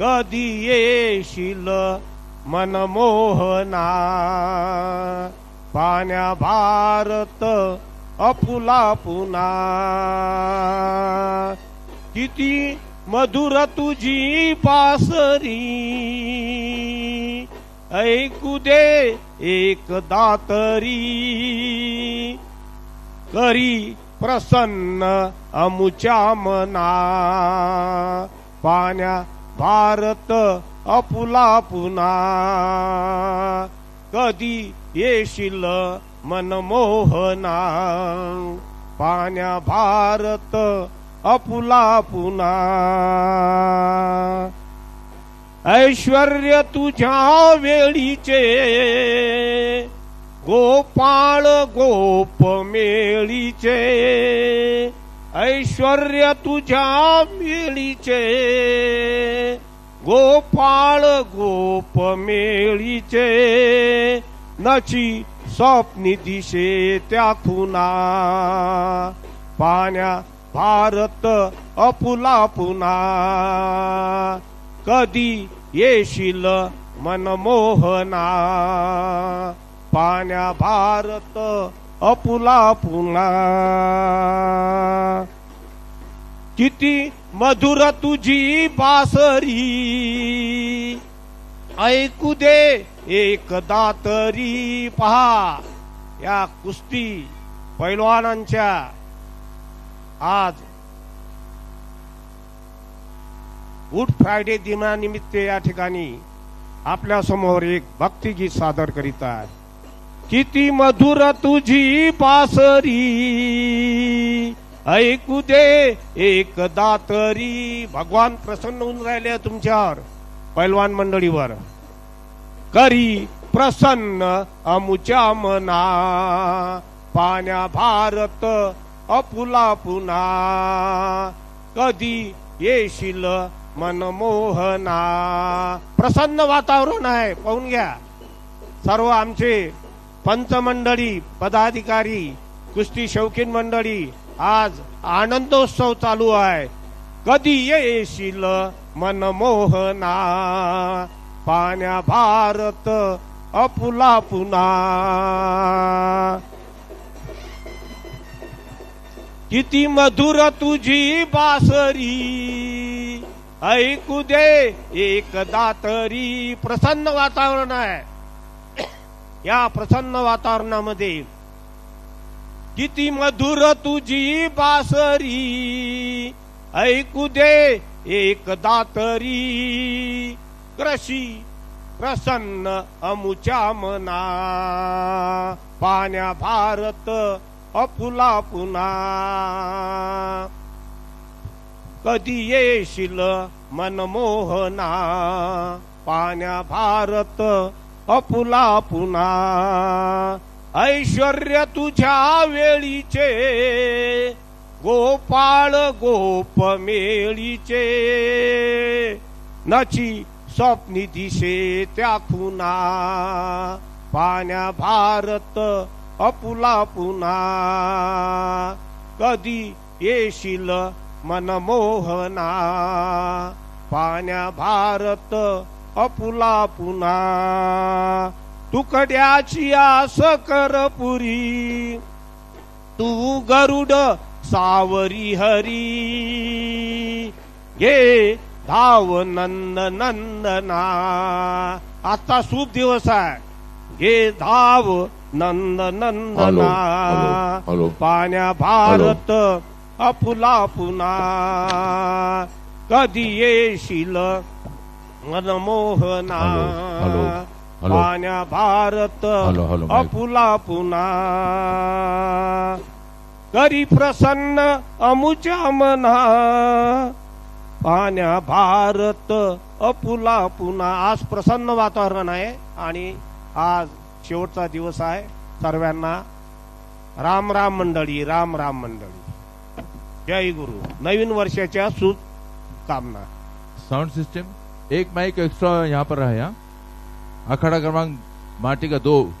कधी येशील मनमोहना? पाण्या भारत अपुला पुना. किती मधुर तुझी पासरी. ऐकू दे एक दातरी. करी प्रसन्न अमुच्या मना. पाण्या भारत अपुला पुन्हा. कधी येशील मनमोहना? पाण्या भारत अपुला पुन्हा. ऐश्वर्य तुझ्या वेळीचे. गोपाळ गोप मेळीचे. ऐश्वर्य तुझ्या मेळीचे गोपाळ गोप मेळीचे. नची स्वप्नी दिशे त्या खुना पाण्या भारत अपुला पुना कधी येशील मनमोहना पाण्या भारत अपुला पुन्हा किती मधुर तुझी बासरी. ऐकू दे एकदा तरी पहा या कुस्ती पैलवानांच्या. आज गुड फ्रायडे दिनानिमित्त या ठिकाणी आपल्यासमोर एक भक्तिगीत सादर करीत आहे किती मधुर तुझी बासरी ऐकू दे एकदा तरी. भगवान प्रसन्न होऊन राहिले तुमच्यावर पैलवान मंडळीवर. करी प्रसन्न अमुच्या मना. पाण्या भारत अपुला पुन्हा कधी येशील मनमोहना. प्रसन्न वातावरण आहे पाहून घ्या. सर्व आमचे पंचमंडळी पदाधिकारी कुस्ती शौकीन मंडळी आज आनंदोत्सव चालू आहे. कधी येशील मनमोहना? पाण्या भारत अपुला पुन्हा किती मधुर तुझी बासरी. ऐकू दे एकदा तरी प्रसन्न वातावरण आहे. या प्रसन्न वातावरणामध्ये. किती मधुर तुझी बासरी. ऐकू दे एकदा तरी. कृषी प्रसन्न अमुच्या मना. पाण्या भारत अपुला पुन्हा कधी येशील मनमोहना. पाण्या भारत अपुला पुन्हा. ऐश्वर्य तुझ्या वेळीचे. गोपाळ गोप मेळीचे नची स्वप्नी दिशे त्या खुना पाण्या भारत अपुला पुन्हा. कधी येशील मनमोहना. पाण्या भारत अपुला पुन्हा. तुकड्याची आस कर पुरी. तू गरुड सावरी हरी. ये धाव नंद नंदना. आता शुभ दिवस आहे. घे धाव नंद नंदना. पाण्या भारत अपुला पुन्हा. कधी येशील मनमोहना हॅलो. पाण्या भारत हॅलो, हॅलो, माईक. अपुला पुन्हा करी प्रसन्न अमुच्या मना. पाण्या भारत अपुला पुन्हा आज प्रसन्न वातावरण आहे आणि आज शेवटचा दिवस आहे सर्वांना. राम राम मंडळी राम राम मंडळी. जय गुरु. नवीन वर्षाच्या शुभकामना. साउंड सिस्टम एक माइक एक्स्ट्रा यहाँ पर है यहाँ। अखाड़ा क्रमांक माटी का दो।